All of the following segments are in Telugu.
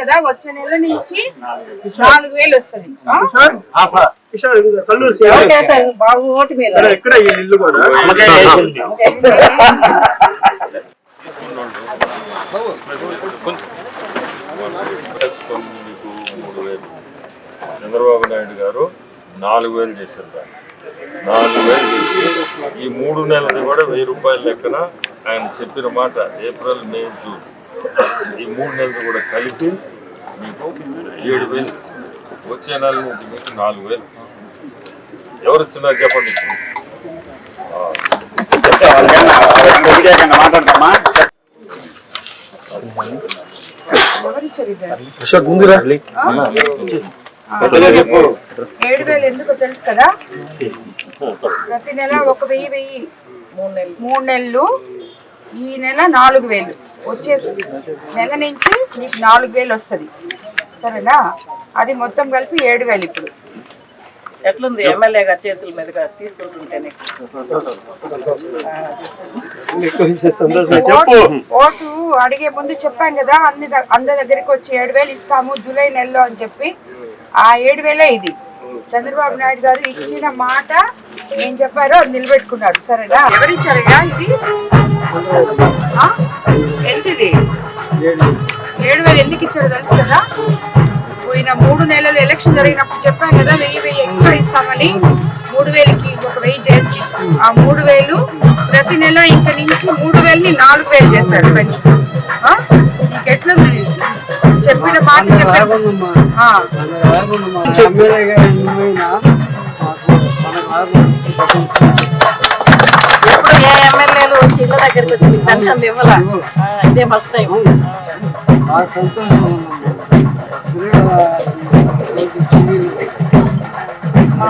కదా వచ్చే నెల నుంచి నాలుగు వేలు వస్తుంది. బాబు ఓటు మీద. ఇక్కడ ఇల్లు కూడా? చంద్రబాబు నాయుడు గారు నాలుగు వేలు చేశారు దాన్ని. నాలుగు వేలు చేసి ఈ మూడు నెలది కూడా వెయ్యి రూపాయల లెక్కన ఆయన చెప్పిన మాట ఏప్రిల్ మే జూన్. ఈ మూడు నెలలు కూడా కలిపి మీకు ఏడు వేలు. వచ్చే నెల నుంచి మీకు నాలుగు వేలు. ఎవరు ఇస్తున్నారు చెప్పండి. ముందురా. ఏడు వేలు ఎందుకో తెలుసు కదా? ప్రతి నెల ఒక వెయ్యి వెయ్యి. మూడు నెలలు. మూడు నెలలు. ఈ నెల నాలుగు వేలు. వచ్చే నెల నుంచి నీకు నాలుగు వేలు వస్తుంది. సరేనా? అది మొత్తం కలిపి ఏడు వేలు ఇప్పుడు. ఎట్లుంది ఎమ్మెల్యే గారి చేతుల మీదుగా తీసుకుంటుంటేనే? ఓటు ఓటు అడిగే ముందు చెప్పాం కదా అన్ని ద- అందరి దగ్గరికి వచ్చి ఏడు వేలు ఇస్తాము జూలై నెలలో అని చెప్పి. ఆ ఏడు వేలే ఇది. చంద్రబాబు నాయుడు గారు ఇచ్చిన మాట ఏం చెప్పారో అది నిలబెట్టుకున్నాడు సరేనా? ఎవరిచ్చారయ్యా ఇది? ఎంత ఇది ఏడు వేలు ఎందుకు ఇచ్చారో తెలుసు కదా? ఎలక్షన్ జరిగినప్పుడు చెప్పాం కదా వెయ్యి వెయ్యి ఎక్స్ట్రా ఇస్తామని. మూడు వేలకి ఒక వెయ్యి చేర్చి ఆ మూడు వేలు ప్రతి నెల ఇంక నుంచి మూడు వేలని నాలుగు వేలు చేశారు పెన్షన్ ఆ? నీకు ఎట్లుంది చెప్పిన మాట చెప్పారు. ఎప్పుడు ఏ ఎమ్మెల్యేలు వచ్చి ఇళ్ళ దగ్గరికి వచ్చి మీకు పెన్షన్లు ఇవ్వాల? ఇదే ఫస్ట్ టైం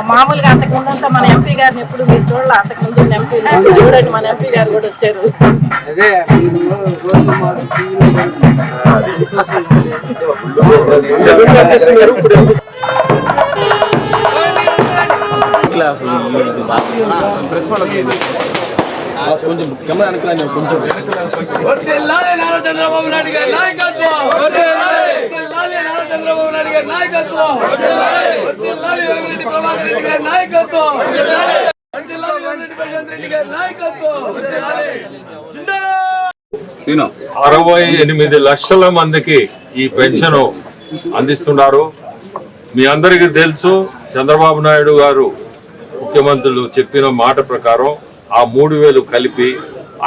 మామూలుగా అంతకుముందంతా మన ఎంపీ గారిని ఎప్పుడు మీరు చూడాలి. అంతకుముందు ఎంపీ చూడండి మన ఎంపీ గారు కూడా వచ్చారు. అదే రోజు మాకు కొంచెం కెమెరా వెనకాల కొంచెం. చంద్రబాబు నాయుడు గారి నాయకత్వం వర్ధిల్లాలి నారా చంద్రబాబు నాయుడు గారి నాయకత్వం. వర్ధిల్లాలి వేమిరెడ్డి ప్రభాకర్ రెడ్డి గారి నాయకత్వం. వర్ధిల్లాలి వేమిరెడ్డి ప్రశాంత్ రెడ్డి గారి నాయకత్వం. జిందాబాద్ అరవై ఎనిమిది లక్షల మందికి ఈ పెన్షన్ అందిస్తున్నారు. మీ అందరికీ తెలుసు చంద్రబాబు నాయుడు గారు ముఖ్యమంత్రులు చెప్పిన మాట ప్రకారం ఆ మూడు వేలు కలిపి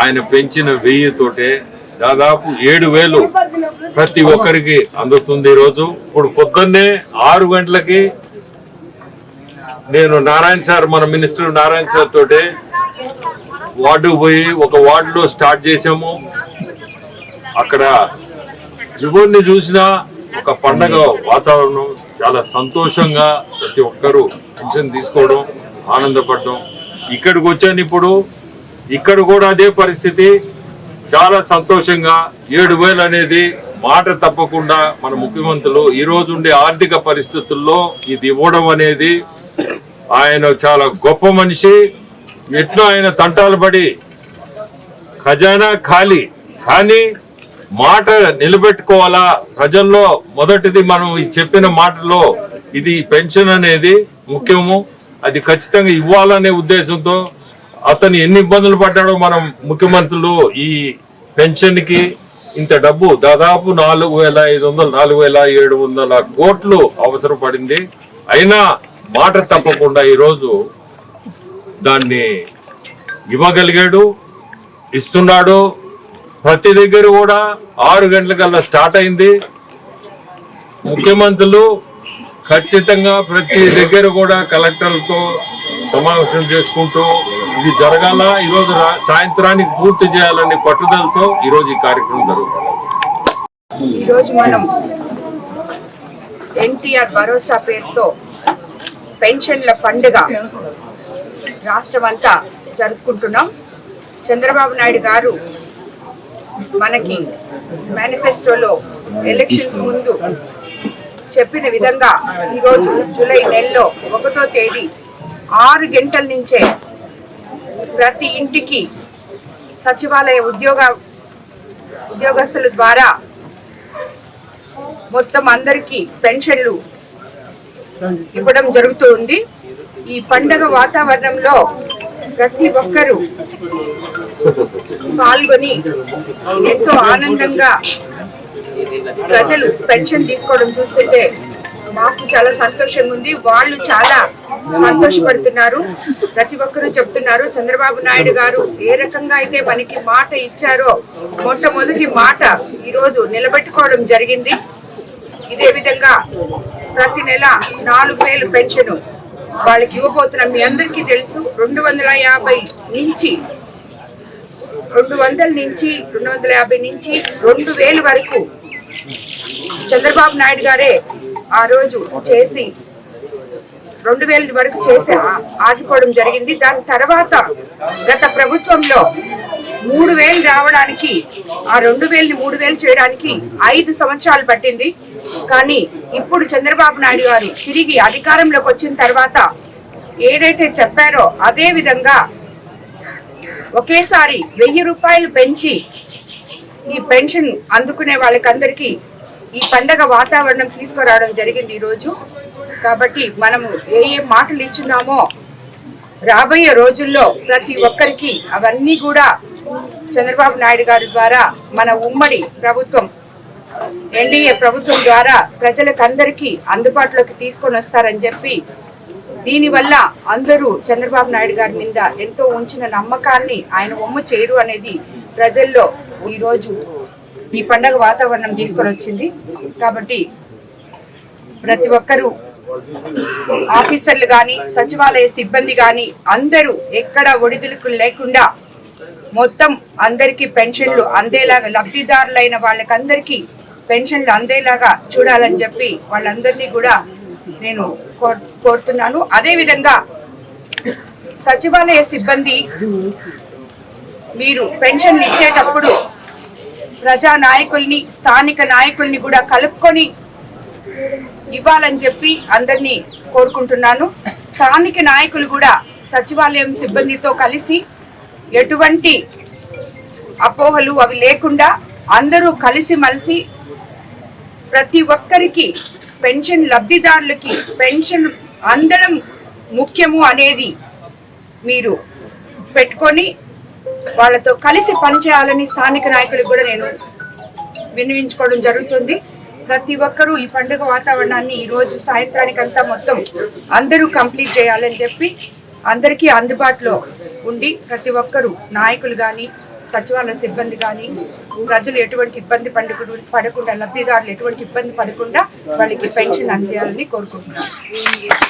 ఆయన పెంచిన వెయ్యితోటే దాదాపు ఏడు వేలు ప్రతి ఒక్కరికి అందుతుంది ఈరోజు. ఇప్పుడు పొద్దున్నే ఆరు గంటలకి నేను నారాయణ సార్ మన మినిస్టర్ నారాయణ సార్ తోటే వార్డు పోయి ఒక వార్డులో స్టార్ట్ చేసాము అక్కడ ఎవరిని చూసినా ఒక పండగ వాతావరణం చాలా సంతోషంగా ప్రతి ఒక్కరూ పెన్షన్ తీసుకోవడం ఆనందపడడం. ఇక్కడికి వచ్చాను ఇప్పుడు. ఇక్కడ కూడా అదే పరిస్థితి. చాలా సంతోషంగా ఏడు వేలు అనేది మాట తప్పకుండా మన ముఖ్యమంత్రులు ఈ రోజు ఉండే ఆర్థిక పరిస్థితుల్లో ఇది ఇవ్వడం అనేది ఆయన చాలా గొప్ప మనిషి. ఎట్లా ఆయన తంటాలు పడి ఖజానా ఖాళీ కానీ మాట నిలబెట్టుకోవాలా? ప్రజల్లో మొదటిది మనం చెప్పిన మాటలో ఇది పెన్షన్ అనేది ముఖ్యము. అది ఖచ్చితంగా ఇవ్వాలనే ఉద్దేశంతో అతను ఎన్ని ఇబ్బందులు పడ్డాడో మనం ముఖ్యమంత్రులు ఈ పెన్షన్కి ఇంత డబ్బు దాదాపు నాలుగు వేల ఐదు వందలు నాలుగు వేల ఏడు వందల కోట్లు అవసరం పడింది. అయినా మాట తప్పకుండా ఈరోజు దాన్ని ఇవ్వగలిగాడు ఇస్తున్నాడు. ప్రతి దగ్గర కూడా ఆరు గంటలకల్లా స్టార్ట్ అయింది. ముఖ్యమంత్రులు ఖచ్చితంగా ప్రతి దగ్గర కూడా కలెక్టర్లతో సమావేశం చేసుకుంటూ ఇది జరగాల ఈరోజు సాయంత్రానికి పూర్తి చేయాలనే పట్టుదలతో ఈరోజు ఈ కార్యక్రమం జరుగుతుంది. ఈరోజు మనం ఎన్టీఆర్ భరోసా పేరుతో పెన్షన్ల పండుగ రాష్ట్రం అంతా జరుపుకుంటున్నాం. చంద్రబాబు నాయుడు గారు మనకి మేనిఫెస్టోలో ఎలక్షన్స్ ముందు చెప్పిన విధంగా ఈరోజు జూలై నెలలో ఒకటో తేదీ ఆరు గంటల నుంచే ప్రతి ఇంటికి సచివాలయ ఉద్యోగ ఉద్యోగస్తుల ద్వారా మొత్తం అందరికీ పెన్షన్లు ఇవ్వడం జరుగుతూ ఉంది ఈ పండగ వాతావరణంలో ప్రతి ఒక్కరూ పాల్గొని ఎంతో ఆనందంగా ప్రజలు పెన్షన్ తీసుకోవడం చూస్తుంటే మాకు చాలా సంతోషంగా ఉంది వాళ్ళు చాలా సంతోషపడుతున్నారు. ప్రతి ఒక్కరూ చెప్తున్నారు చంద్రబాబు నాయుడు గారు ఏ రకంగా అయితే మనకి మాట ఇచ్చారో మొట్టమొదటి మాట ఈరోజు నిలబెట్టుకోవడం జరిగింది. ఇదే విధంగా ప్రతి నెల నాలుగు వేలు పెన్షన్ వాళ్ళకి ఇవ్వబోతున్నాం. మీ అందరికీ తెలుసు రెండు వందల యాభై నుంచి రెండు వందల నుంచి రెండు వందల యాభై నుంచి రెండు వేలు వరకు చంద్రబాబు నాయుడు గారే ఆ రోజు చేసి రెండు వేల వరకు చేసి ఆగిపోవడం జరిగింది. దాని తర్వాత గత ప్రభుత్వంలో మూడు వేలు రావడానికి ఆ రెండు వేలని మూడు వేలు చేయడానికి ఐదు సంవత్సరాలు పట్టింది. కానీ ఇప్పుడు చంద్రబాబు నాయుడు గారు తిరిగి అధికారంలోకి వచ్చిన తర్వాత ఏదైతే చెప్పారో అదే విధంగా ఒకేసారి వెయ్యి రూపాయలు పెంచి ఈ పెన్షన్ అందుకునే వాళ్ళకందరికీ ఈ పండగ వాతావరణం తీసుకురావడం జరిగింది ఈరోజు. కాబట్టి మనము ఏ ఏ మాటలు ఇచ్చున్నామో రాబోయే రోజుల్లో ప్రతి ఒక్కరికి అవన్నీ కూడా చంద్రబాబు నాయుడు గారి ద్వారా మన ఉమ్మడి ప్రభుత్వం ఎన్డీఏ ప్రభుత్వం ద్వారా ప్రజలకందరికీ అందుబాటులోకి తీసుకొని వస్తారని చెప్పి దీనివల్ల అందరూ చంద్రబాబు నాయుడు గారి మీద ఎంతో ఉంచిన నమ్మకాన్ని ఆయన ఒమ్మ చేయరు అనేది ప్రజల్లో ఈరోజు ఈ పండగ వాతావరణం తీసుకొని వచ్చింది. కాబట్టి ప్రతి ఒక్కరూ ఆఫీసర్లు కానీ సచివాలయ సిబ్బంది కానీ అందరూ ఎక్కడ ఒడిదుడుకు లేకుండా మొత్తం అందరికీ పెన్షన్లు అందేలాగా లబ్ధిదారులైన వాళ్ళకందరికీ పెన్షన్లు అందేలాగా చూడాలని చెప్పి వాళ్ళందరినీ కూడా నేను కోర్- కోరుతున్నాను. అదేవిధంగా సచివాలయ సిబ్బంది మీరు పెన్షన్లు ఇచ్చేటప్పుడు ప్రజా నాయకుల్ని స్థానిక నాయకుల్ని కూడా కలుపుకొని ఇవ్వాలని చెప్పి అందరినీ కోరుకుంటున్నాను. స్థానిక నాయకులు కూడా సచివాలయం సిబ్బందితో కలిసి ఎటువంటి అపోహలు అవి లేకుండా అందరూ కలిసి మలిసి ప్రతి ఒక్కరికి పెన్షన్ లబ్ధిదారులకి పెన్షన్ అందడం ముఖ్యము అనేది మీరు పెట్టుకొని వాళ్ళతో కలిసి పనిచేయాలని స్థానిక నాయకులకు కూడా నేను వినియోగించుకోవడం జరుగుతుంది. ప్రతి ఒక్కరూ ఈ పండుగ వాతావరణాన్ని ఈరోజు సాయంత్రానికంతా మొత్తం అందరూ కంప్లీట్ చేయాలని చెప్పి అందరికీ అందుబాటులో ఉండి ప్రతి ఒక్కరూ నాయకులు కానీ సచివాలయ సిబ్బంది కానీ ప్రజలు ఎటువంటి ఇబ్బంది పడకుండా పడకుండా లబ్ధిదారులు ఎటువంటి ఇబ్బంది పడకుండా వాళ్ళకి పెన్షన్ అందేయాలని కోరుకుంటున్నాను.